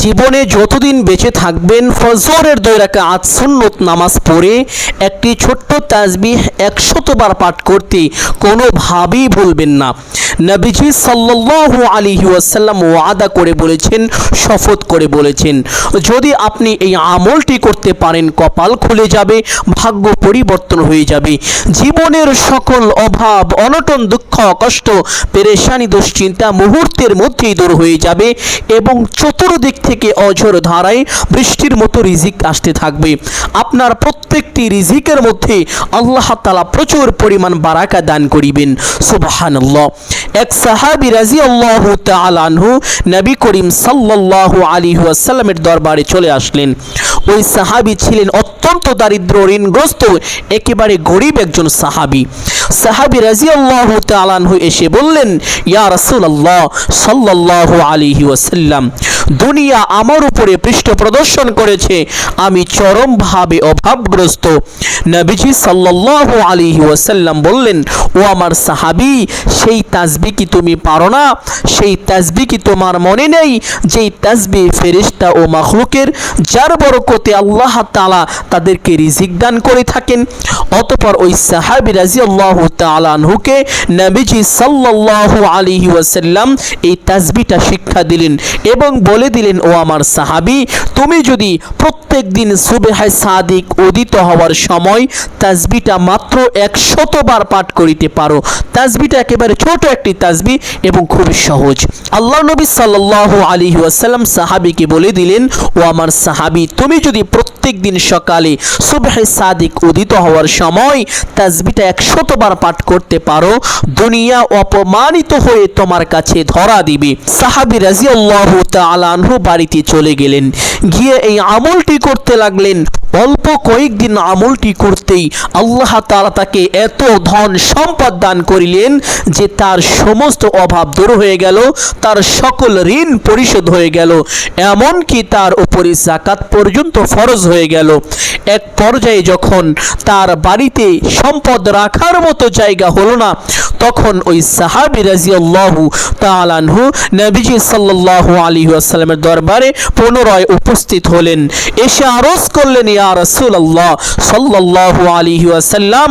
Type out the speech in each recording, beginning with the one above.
জীবনে যতদিন বেঁচে থাকবেন, ফজরের দুই রাকাত নামাজ পড়ে একটি ছোট্ট তাজবিহ একশতবার পাঠ করতে কোনোভাবেই ভুলবেন না। নবীজি সাল্লাল্লাহু আলাইহি ওয়াসাল্লাম ওয়াদা করে বলেছেন, শপথ করে বলেছেন, যদি আপনি এই আমলটি করতে পারেন, কপাল খুলে যাবে, ভাগ্য পরিবর্তন হয়ে যাবে। জীবনের সকল অভাব, অনটন, দুঃখ, কষ্ট, পেরেশানি, দুশ্চিন্তা মুহূর্তের মধ্যেই দূর হয়ে যাবে এবং চতুর্দিক থেকে অঝোর ধারায় বৃষ্টির মতো রিজিক আসতে থাকবে। আপনার প্রত্যেকটি রিজিকের মধ্যে আল্লাহ তালা প্রচুর পরিমাণ বারাকা দান করিবেন। সুবহানাল্লাহ। এক সাহাবি রাজি আল্লাহ আনহু নবী করিম সাল্লাল্লাহু আলাইহি ওয়াসাল্লামের দরবারে চলে আসলেন। ওই সাহাবি ছিলেন অত্যন্ত দারিদ্র, ঋণগ্রস্ত, একেবারে গরিব একজন সাহাবি। সাহাবি রাজি আল্লাহ তালানহু এসে বললেন, ইয়া রাসূলুল্লাহ সাল্লাল্লাহু আলাইহি ওয়াসাল্লাম দুনিয়া আমার উপরে পৃষ্ঠ প্রদর্শন করেছে। আমি চরমভাবে অভাবগ্রস্ত। নবীজি সাল্লাল্লাহু আলাইহি ওয়াসাল্লাম বললেন, ও আমার সাহাবি, সেই তাসবি কি তুমি পারো না? সেই তাসবি কি তোমার মনে নেই? যেই তাসবি ফেরেশতা ও মাখলুকের, যার বরকতে আল্লাহ তাআলা তাদেরকে রিজিক দান করে থাকেন। অতপর ওই সাহাবি রাজিয়াল্লাহু তাআলা আনহুকে নবীজি সাল্লাল্লাহু আলাইহি ওয়াসাল্লাম এই তাসবিটা শিক্ষা দিলেন এবং বলে দিলেন, ও আমার সাহাবি, তুমি যদি প্রত্যেক দিন সুবেহায় সাদিক উদিত হওয়ার সময় তাসবিটা মাত্র একশতবার পাঠ করিতে পারো। তাসবিটা একেবারে ছোট একটি তাসবি এবং খুবই সহজ। আল্লাহ নবী সাল্লাল্লাহু আলাইহি ওয়াসাল্লাম সাহাবিকে বলে দিলেন, ও আমার সাহাবি, তুমি যদি প্রত্যেক দিন সকালে সুবহে সাদিক উদিত হওয়ার সময় তাসবিটা একশতবার পাঠ করতে পারো, দুনিয়া অপমানিত হয়ে তোমার কাছে ধরা দিবে। সাহাবি রাজিয়াল্লাহু তাআলা আনহু বাড়িতে চলে গেলেন। গিয়ে এই আমলটি করতে লাগলেন। অল্প কয়েকদিন আমলটি করতেই আল্লাহ তাআলা তাকে এত ধন সম্পদ দান করিলেন যে তার সমস্ত অভাব দূর হয়ে গেল, তার সকল ঋণ পরিশোধ হয়ে গেল, এমনকি তার উপরে জাকাত পর্যন্ত ফরজ হয়ে গেল। এক পর্যায়ে যখন তার বাড়িতে সম্পদ রাখার মতো জায়গা হলো না তখন ওই সাহাবি রাজিয়াল্লাহু তাআলাহু নবীজি সাল্লাল্লাহু আলাইহি ওয়াসাল্লামের দরবারে পুনরায় উপস্থিত হলেন। এসে আরজ করলেন, ইয়া রাসূলুল্লাহ সাল্লাল্লাহু আলাইহি ওয়াসাল্লাম,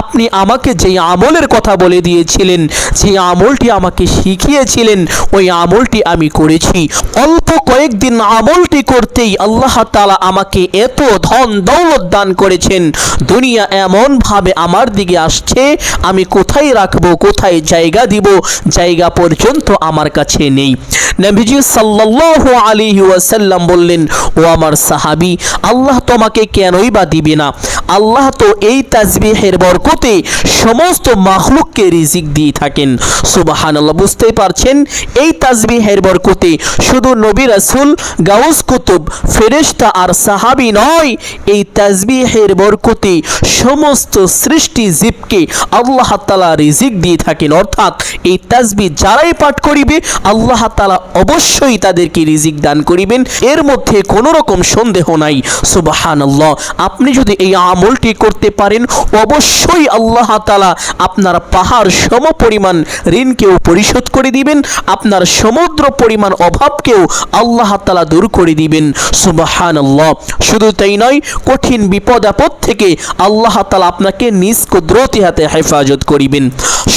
আপনি আমাকে যে আমলের কথা বলে দিয়েছিলেন, যে আমলটি আমাকে শিখিয়েছিলেন, ওই আমলটি আমি করেছি। অল্প কয়েকদিন আমলটি করতেই আল্লাহ তালা আমাকে এত ধন দৌলত দান করেছেন। দুনিয়া এমন ভাবে আমার দিকে আসছে, আমি কোথায় রাখব? কোথায় জায়গা দিব? জায়গা পর্যন্ত আমার কাছে নেই। নবীজি সাল্লাল্লাহু আলাইহি ওয়াসাল্লাম বললেন, ও আমার সাহাবী, আল্লাহ তোমাকে কেনই বা দিবে না? আল্লাহ তো এই তাজবিহের বরকতে সমস্ত মাখলুককে রিজিক দিয়ে থাকেন। সুবহানাল্লাহ, বুঝতেই পারছেন? এই তাজবিহের বরকতে শুধু নবী রাসুল, গাউস কুতুব, ফেরেশতা আর সাহাবী নয়, এই তাজবিহের বরকতে সমস্ত সৃষ্টি জীবকে আল্লাহ তালা রিজিক দিয়ে থাকেন। অর্থাৎ এই তাজবি যারাই পাঠ করিবে, আল্লাহ তালা অবশ্যই তাদেরকে রিজিক দান করিবেন। এর মধ্যে কোনো রকম সন্দেহ নাই। সুবহানাল্লাহ, আপনি যদি এই আমলটি করতে পারেন, অবশ্যই আল্লাহ তাআলা আপনার পাহাড় সম পরিমাণ ঋণকেও পরিশোধ করে দিবেন, আপনার সমুদ্র পরিমাণ অভাবকেও আল্লাহ তাআলা দূর করে দিবেন। সুবহানাল্লাহ। শুধু তাই নয়, কঠিন বিপদ আপদ থেকে আল্লাহ তাআলা আপনাকে নিজ কুদরতি হাতে হেফাজত করিবেন।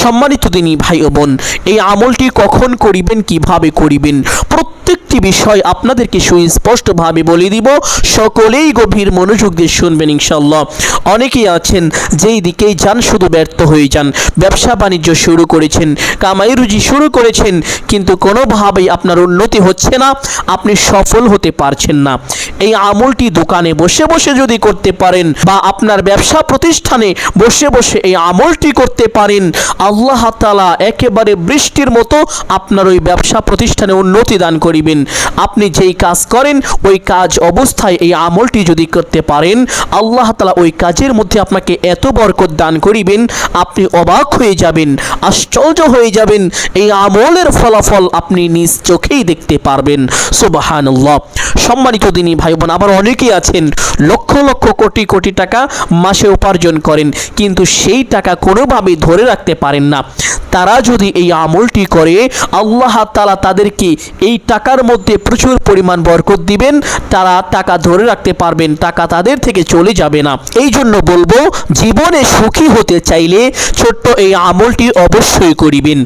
সম্মানিত দিনী ভাই ও বোন, এই আমলটি কখন করিবেন, কীভাবে করিবেন? প্রত্যেকটি বিষয় আপনাদেরকে সুস্পষ্টভাবে বলে দিব। সকলেই গভীর মনোযোগ দিয়ে শুনবেন ইনশাল্লাহ অনেকেই আছেন যেই দিকেই যান, শুধু ব্যর্থ হয়ে যান। ব্যবসা বাণিজ্য শুরু করেছেন, কামাই রুজি শুরু করেছেন, কিন্তু কোনোভাবেই আপনার উন্নতি হচ্ছে না, আপনি সফল হতে পারছেন না। এই আমলটি দোকানে বসে বসে যদি করতে পারেন বা আপনার ব্যবসা প্রতিষ্ঠানে বসে বসে এই আমলটি করতে পারেন, আল্লাহ তাআলা একেবারে বৃষ্টির মতো আপনার ওই ব্যবসা প্রতিষ্ঠানে উন্নতি দান করিবেন। আপনি যেই কাজ করেন, ওই কাজ অবস্থায় এই আমলটি যদি করতে পারেন, আল্লাহ তাআলা ওই কাজের মধ্যে আপনাকে এত বরকত দান করিবেন, আপনি অবাক হয়ে যাবেন, আশ্চর্য হয়ে যাবেন। এই আমলের ফলাফল আপনি নিজ চোখেই দেখতে পারবেন। সুবহানাল্লাহ। সম্মানিত দিনী ভাই বোন আবার অনেকেই আছেন, লক্ষ লক্ষ কোটি কোটি টাকা মাসে উপার্জন করেন, কিন্তু সেই টাকা কোনোভাবে ধরে রাখতে পারেন না। তারা যদি এই আমলটি করে, আল্লাহ তালা তাদেরকে এই টাকা টাকার মধ্যে প্রচুর পরিমাণ বরকত দিবেন, তারা টাকা ধরে রাখতে পারবেন, টাকা তাদের থেকে চলে যাবে না। এই জন্য বলব, জীবনে সুখী হতে চাইলে ছোট্ট এই আমলটি অবশ্যই করিবেন।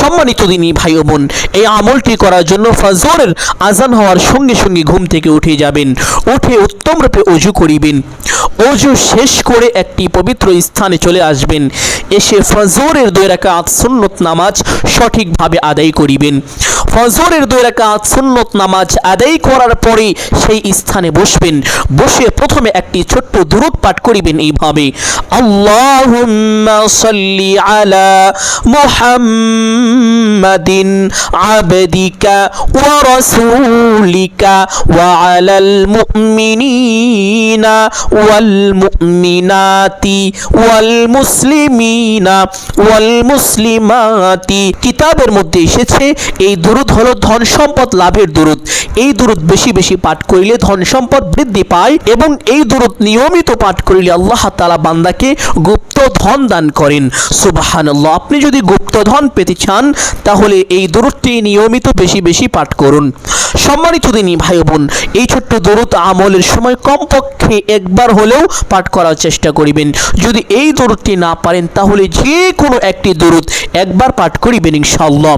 সম্মানিত দিনী ভাই ও বোন, এই আমলটি করার জন্য ফজরের আজান হওয়ার সঙ্গে সঙ্গে ঘুম থেকে উঠে যাবেন। উঠে উত্তম রূপে অজু করিবেন। অজু শেষ করে একটি পবিত্র স্থানে চলে আসবেন। এসে ফজরের দুই রাকাত সুন্নত নামাজ সঠিকভাবে আদায় করিবেন। ফজরের দুই রাকাত সুন্নত নামাজ আদায় করার পরে সেই স্থানে বসবেন। বসে প্রথমে একটি ছোট্ট দূরত পাঠ করিবেন এইভাবে আলা ওয়া মুসলিমিনা মুসলিমাতি। কিতাবের মধ্যে এসেছে, এই দুরুদ হলো ধন সম্পদ লাভের দুরুদ এই দুরুদ বেশি বেশি পাঠ করিলে ধন সম্পদ বৃদ্ধি পায় এবং এই দুরুদ নিয়মিত পাঠ করিলে আল্লাহ তালা বান্দাকে গুপ্ত ধন দান করেন। সুবহানাল্লাহ, আপনি যদি গুপ্ত ধন পেতে চান, তাহলে এই দুরুদটি নিয়মিত বেশি বেশি পাঠ করুন। সম্মানিত দিনী ভাই বোন এই ছোট্ট দরুদ আমলের সময় কমপক্ষে একবার হলেও পাঠ করার চেষ্টা করিবেন। যদি এই দরুদটি না পারেন, তাহলে যে কোনো একটি দরুদ একবার পাঠ করিবেন ইনশাআল্লাহ।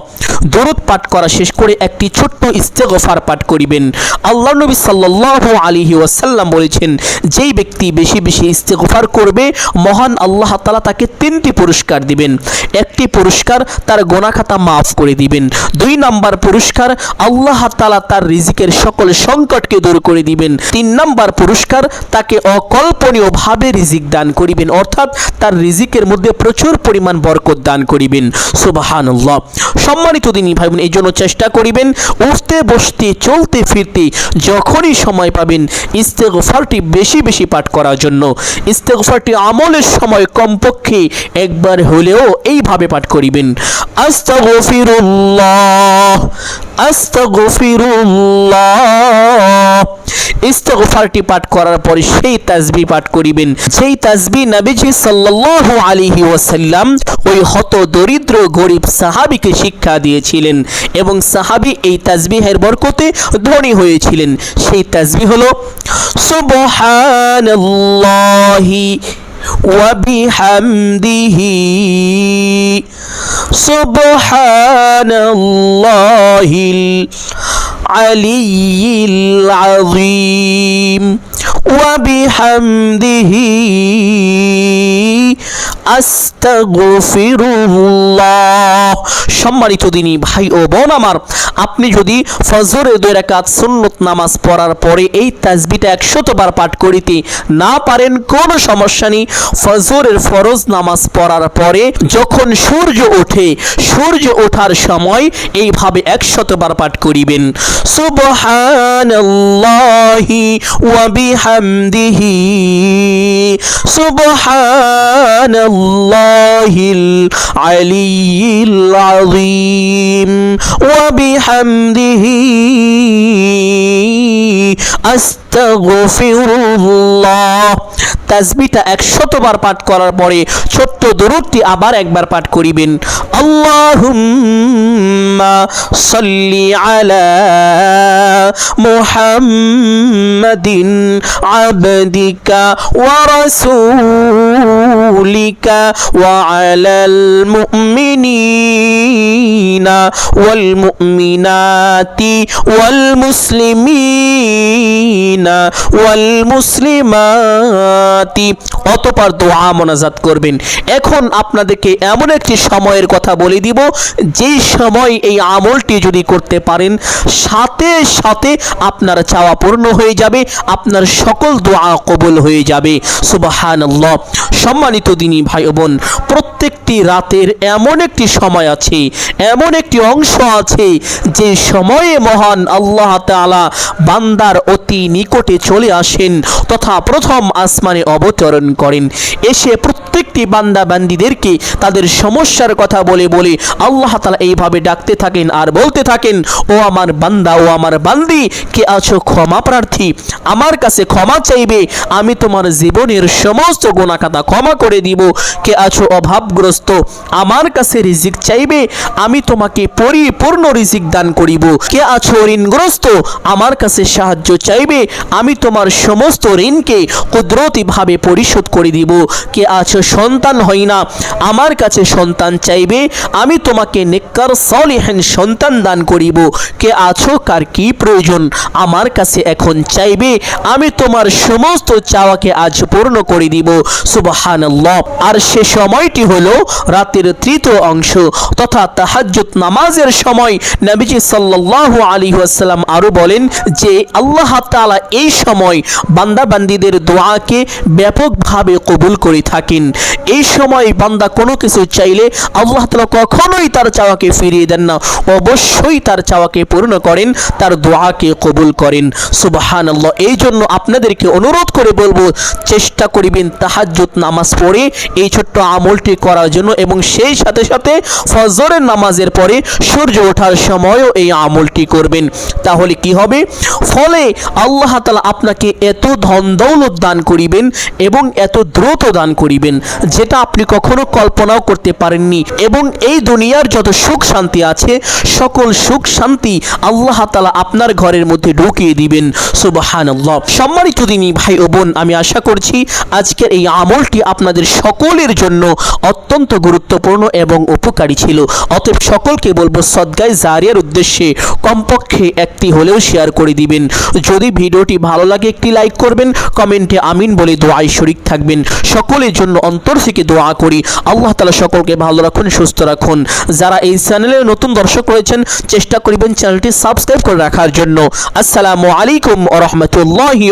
দরুদ পাঠ করা শেষ করে একটি ছোট্ট ইস্তেগফার পাঠ করিবেন। আল্লাহ নবী সাল্লাল্লাহু আলাইহি ওয়াসাল্লাম বলেছেন, যেই ব্যক্তি বেশি বেশি ইস্তেগফার করবে, মহান আল্লাহ তালা তাকে তিনটি পুরস্কার দিবেন। একটি পুরস্কার তার গোনাখাতা মাফ করে দিবেন। দুই নাম্বার পুরস্কার আল্লাহ তালা তার রিজিকের সকল সংকটকে দূর করে দিবেন। তিন নাম্বার পুরস্কার তাকে অকল্পনীয়ভাবে রিজিক দান করিবেন। অর্থাৎ তার রিজিকের মধ্যে প্রচুর পরিমাণ বরকত দান করিবেন। সুবহানাল্লাহ। সম্মানিত দিনী ভাই বোন এই জন্য চেষ্টা করিবেন উঠতে বসতে, চলতে ফিরতে যখনই সময় পাবেন ইস্তেগফারটি বেশি বেশি পাঠ করার জন্য। ইস্তেগফারটি আমলের সময় কমপক্ষে একবার হলেও এইভাবে পাঠ করিবেন। আস্তাগফিরুল্লাহ। ইস্তেগফারটি পাঠ করার পরে সেই তাসবি পাঠ করিবেন। সেই তাসবি নবীজি সাল্লাল্লাহু আলাইহি ওয়াসাল্লাম ওই হত দরিদ্র গরিব সাহাবীকে শিক্ষা দিয়েছিলেন এবং সাহাবী এই তাসবিহের বরকতে ধনী হয়েছিলেন। সেই তাসবি হলো, সুবহানাল্লাহি وبحمده سبحان الله العلي العظيم وبحمده আস্তাগফিরুল্লাহ। সম্মানিত দিনী ভাই ও বোন আমার, আপনি যদি ফজরের দুই রাকাত সুন্নত নামাজ পড়ার পরে এই তাসবিটা একশতবার পাঠ করিতে না পারেন, কোনো সমস্যা নেই। ফজরের ফরজ নামাজ পড়ার পরে যখন সূর্য ওঠে, সূর্য ওঠার সময় এইভাবে একশতবার পাঠ করিবেন। সুবহানাল্লাহি ওয়া বিহামদিহি। সুবহানাল্লাহিল আলিয়্যিল আযীম। ওয়া বিহামদিহি আস্তাগফিরুল্লাহ। তাসবিটা একশতবার পাঠ করার পরে ছোট্ট দরুদটি আবার একবার পাঠ করিবেন। আল্লাহুম্মা সাল্লি আলা মুহাম্মাদিন আবদিকা ওয়া রাসূলিকা ওয়া আলাল মুমিনিনা ওয়াল মুমিনাতি ওয়াল মুসলিমিনা ওয়াল মুসলিমাতি অতপর দোয়া মোনাজাত করবেন। এখন আপনাদেরকে এমন একটি সময়ের কথা বলে দিব যেই সময় এই আমলটি যদি করতে পারেন, সাথে সাথে আপনার চাওয়া পূর্ণ হয়ে যাবে, আপনার সকল দোয়া কবুল হয়ে যাবে। সুবহানাল্লাহ। সম্মানিত দিনী ভাই বোন, প্রত্যেকটি রাতের এমন একটি সময় আছে, এমন একটি অংশ আছে, যে সময়ে মহান আল্লাহ বান্দার অতি নিকটে চলে আসেন, তথা প্রথম আসমানে অবতরণ করেন। এসে প্রত্যেকটি বান্দা বান্দিদেরকে তাদের সমস্যার কথা বলে বলে আল্লাহ তালা এইভাবে ডাকতে থাকেন আর বলতে থাকেন, ও আমার বান্দা, ও আমার বান্দি, কে আছো ক্ষমা প্রার্থী? আমার কাছে ক্ষমা চাইবে, আমি তোমার জীবনের সমস্ত ক্ষমা ক্ষমা করে দিব। কে আছো অভাবগ্রস্ত, আমার কাছে রিজিক চাইবে, আমি তোমাকে পরিপূর্ণ রিজিক দান করিব। কে আছো ঋণগ্রস্ত, আমার কাছে সাহায্য চাইবে, আমি তোমার সমস্ত ঋণকে কুদরতিভাবে পরিশোধ করে দিব। কে আছো সন্তান হয় না। আমার কাছে সন্তান চাইবে, আমি তোমাকে নেককার, সলিহেন সন্তান দান করিব। কে আছো, কার কি প্রয়োজন? আমার কাছে এখন চাইবে, আমি তোমার সমস্ত চাওয়াকে আজ পূর্ণ করে দিব। সুবহানাল্লাহ। আর সে সময়টি হলো রাতের তৃতীয় অংশ, তথা তাহাজ্জুদ নামাজের সময় নবীজি সাল্লাল্লাহু আলাইহি ওয়াসাল্লাম আরও বলেন যে, আল্লাহ তাআলা এই সময় বান্দাবান্দিদের দোয়াকে ব্যাপকভাবে কবুল করে থাকেন। এই সময় বান্দা কোনো কিছু চাইলে আল্লাহ তালা কখনোই তার চাওয়াকে ফিরিয়ে দেন না। অবশ্যই তার চাওয়াকে পূর্ণ করেন, তার দোয়াকে কবুল করেন। সুবহানাল্লাহ, এই জন্য আপনাদেরকে অনুরোধ করে বলব, চেষ্টা করিবেন তাহাজ্জুদ নামাজ পড়ে এই ছোট্ট আমলটি করার জন্য এবং সেই সাথে সাথে ফজরের নামাজের পরে সূর্য ওঠার সময়ও এই আমলটি করবেন। তাহলে কি হবে? ফলে আল্লাহ তালা আপনাকে এত ধন দৌলত দান করিবেন এবং এত দ্রুত দান করিবেন। যেটা আপনি কখনো কল্পনাও করতে পারেননি। এবং এই দুনিয়ার যত সুখ শান্তি আছে, সকল সুখ শান্তি আল্লাহ তাআলা আপনার ঘরের মধ্যে ঢুকিয়ে দিবেন। সুবহানাল্লাহ। সম্মানিত দিনী ভাই ও বোন, আমি আশা করছি আজকের এই আমলটি আপনাদের সকলের জন্য অত্যন্ত গুরুত্বপূর্ণ এবং উপকারী ছিল। অতএব সকলকে বলব সদ্গায় জারিয়ার উদ্দেশ্যে কমপক্ষে একটি হলেও শেয়ার করে দিবেন। যদি ভিডিওটি ভালো লাগে একটি লাইক করবেন, কমেন্টে আমিন বলে দোয়াই শরিক থাকবেন। সকলের জন্য অন্তর থেকে দোয়া করি। আল্লাহ তালা সকলকে ভালো রাখুন, সুস্থ রাখুন। যারা এই চ্যানেলে নতুন দর্শক রয়েছেন, চেষ্টা করিবেন চ্যানেলটি সাবস্ক্রাইব করে রাখার জন্য। আসসালামু আলাইকুম ও রহমতুল্লাহি